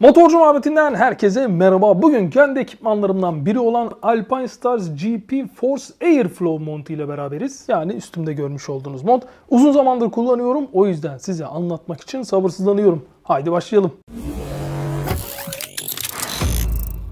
Motorcu muhabbetinden herkese merhaba. Bugün kendi ekipmanlarımdan biri olan Alpine Stars GP Force Airflow montu ile beraberiz. Yani üstümde görmüş olduğunuz mont. Uzun zamandır kullanıyorum. O yüzden size anlatmak için sabırsızlanıyorum. Haydi başlayalım.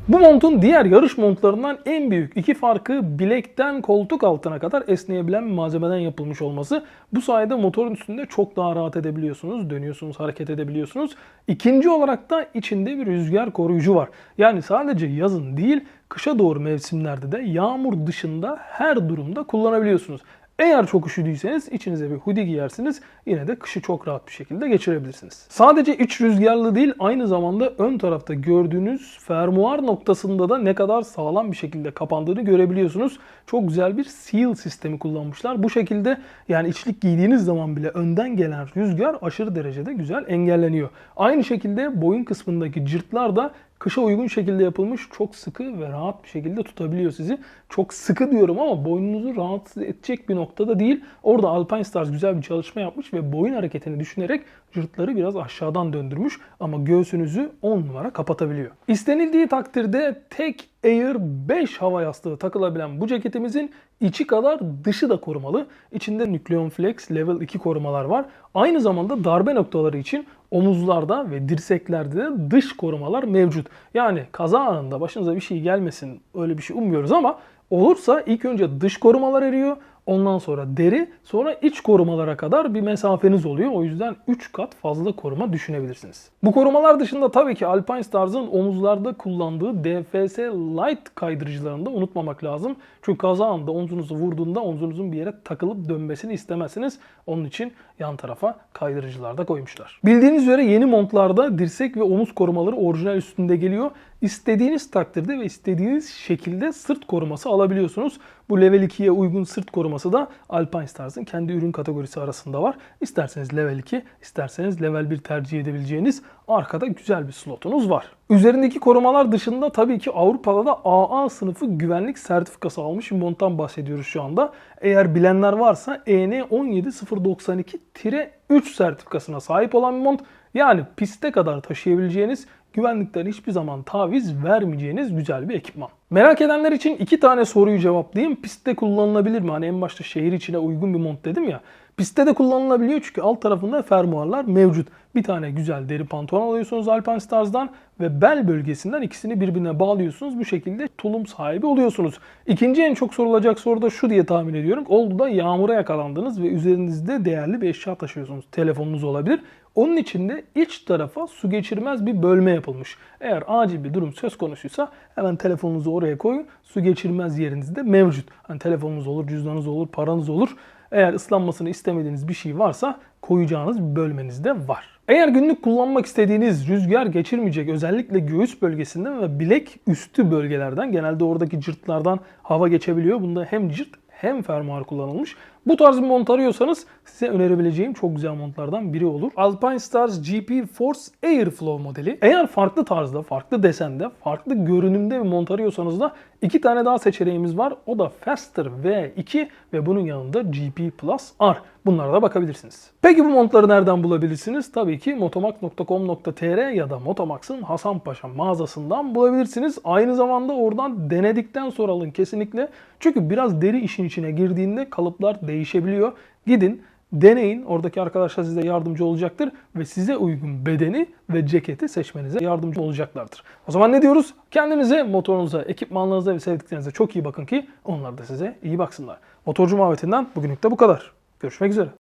Bu montun diğer yarış montlarından en büyük iki farkı bilekten koltuk altına kadar esneyebilen bir malzemeden yapılmış olması. Bu sayede motorun üstünde çok daha rahat edebiliyorsunuz, dönüyorsunuz, hareket edebiliyorsunuz. İkinci olarak da içinde bir rüzgar koruyucu var. Yani sadece yazın değil, kışa doğru mevsimlerde de yağmur dışında her durumda kullanabiliyorsunuz. Eğer çok üşüdüyseniz içinize bir hoodie giyersiniz. Yine de kışı çok rahat bir şekilde geçirebilirsiniz. Sadece iç rüzgarlı değil aynı zamanda ön tarafta gördüğünüz fermuar noktasında da ne kadar sağlam bir şekilde kapandığını görebiliyorsunuz. Çok güzel bir seal sistemi kullanmışlar. Bu şekilde yani içlik giydiğiniz zaman bile önden gelen rüzgar aşırı derecede güzel engelleniyor. Aynı şekilde boyun kısmındaki cırtlar da kışa uygun şekilde yapılmış çok sıkı ve rahat bir şekilde tutabiliyor sizi. Çok sıkı diyorum ama boynunuzu rahatsız edecek bir noktada değil. Orada Alpine Stars güzel bir çalışma yapmış ve boyun hareketini düşünerek cırtları biraz aşağıdan döndürmüş ama göğsünüzü 10 numara kapatabiliyor. İstenildiği takdirde tek Air 5 hava yastığı takılabilen bu ceketimizin içi kadar dışı da korumalı. İçinde Nucleon Flex Level 2 korumalar var. Aynı zamanda darbe noktaları için omuzlarda ve dirseklerde de dış korumalar mevcut. Yani kaza anında başınıza bir şey gelmesin öyle bir şey ummuyoruz ama olursa ilk önce dış korumalar eriyor. Ondan sonra deri, sonra iç korumalara kadar bir mesafeniz oluyor. O yüzden 3 kat fazla koruma düşünebilirsiniz. Bu korumalar dışında tabii ki Alpine Stars'ın omuzlarda kullandığı DFS Light kaydırıcılarını da unutmamak lazım. Çünkü kaza anında omzunuzu vurduğunda omzunuzun bir yere takılıp dönmesini istemezsiniz. Onun için yan tarafa kaydırıcılar da koymuşlar. Bildiğiniz üzere yeni montlarda dirsek ve omuz korumaları orijinal üstünde geliyor. İstediğiniz takdirde ve istediğiniz şekilde sırt koruması alabiliyorsunuz. Bu level 2'ye uygun sırt koruması da Alpine Stars'ın kendi ürün kategorisi arasında var. İsterseniz level 2, isterseniz level 1 tercih edebileceğiniz arkada güzel bir slotunuz var. Üzerindeki korumalar dışında tabii ki Avrupa'da da AA sınıfı güvenlik sertifikası almış bir monttan bahsediyoruz şu anda. Eğer bilenler varsa E EN 17092-3 sertifikasına sahip olan bir mont. Yani piste kadar taşıyabileceğiniz güvenlikten hiçbir zaman taviz vermeyeceğiniz güzel bir ekipman. Merak edenler için iki tane soruyu cevaplayayım. Pistte kullanılabilir mi? Hani en başta şehir içine uygun bir mont dedim ya. Pistte de kullanılabiliyor çünkü alt tarafında fermuarlar mevcut. Bir tane güzel deri pantolon alıyorsunuz Alpine Stars'dan ve bel bölgesinden ikisini birbirine bağlıyorsunuz. Bu şekilde tulum sahibi oluyorsunuz. İkinci en çok sorulacak soru da şu diye tahmin ediyorum. Oldu da yağmura yakalandınız ve üzerinizde değerli bir eşya taşıyorsunuz. Telefonunuz olabilir. Onun için de iç tarafa su geçirmez bir bölme yapılmış. Eğer acil bir durum söz konusuysa hemen telefonunuzu oraya koyun. Su geçirmez yerinizde mevcut. Hani telefonunuz olur, cüzdanınız olur, paranız olur. Eğer ıslanmasını istemediğiniz bir şey varsa koyacağınız bir bölmeniz de var. Eğer günlük kullanmak istediğiniz rüzgar geçirmeyecek özellikle göğüs bölgesinden ve bilek üstü bölgelerden genelde oradaki cırtlardan hava geçebiliyor. Bunda hem cırt hem fermuar kullanılmış. Bu tarz bir mont arıyorsanız size önerebileceğim çok güzel montlardan biri olur. Alpine Stars GP Force Airflow modeli. Eğer farklı tarzda, farklı desende, farklı görünümde bir mont arıyorsanız da iki tane daha seçeneğimiz var. O da Faster V2 ve bunun yanında GP Plus R. Bunlara da bakabilirsiniz. Peki bu montları nereden bulabilirsiniz? Tabii ki motomax.com.tr ya da Motomax'ın Hasanpaşa mağazasından bulabilirsiniz. Aynı zamanda oradan denedikten sonra alın kesinlikle. Çünkü biraz deri işin içine girdiğinde kalıplar değişebiliyor. Gidin deneyin. Oradaki arkadaşlar size yardımcı olacaktır ve size uygun bedeni ve ceketi seçmenize yardımcı olacaklardır. O zaman ne diyoruz? Kendinize, motorunuza, ekipmanlarınıza ve sevdiklerinize çok iyi bakın ki onlar da size iyi baksınlar. Motorcu muhabbetinden bugünlük de bu kadar. Görüşmek üzere.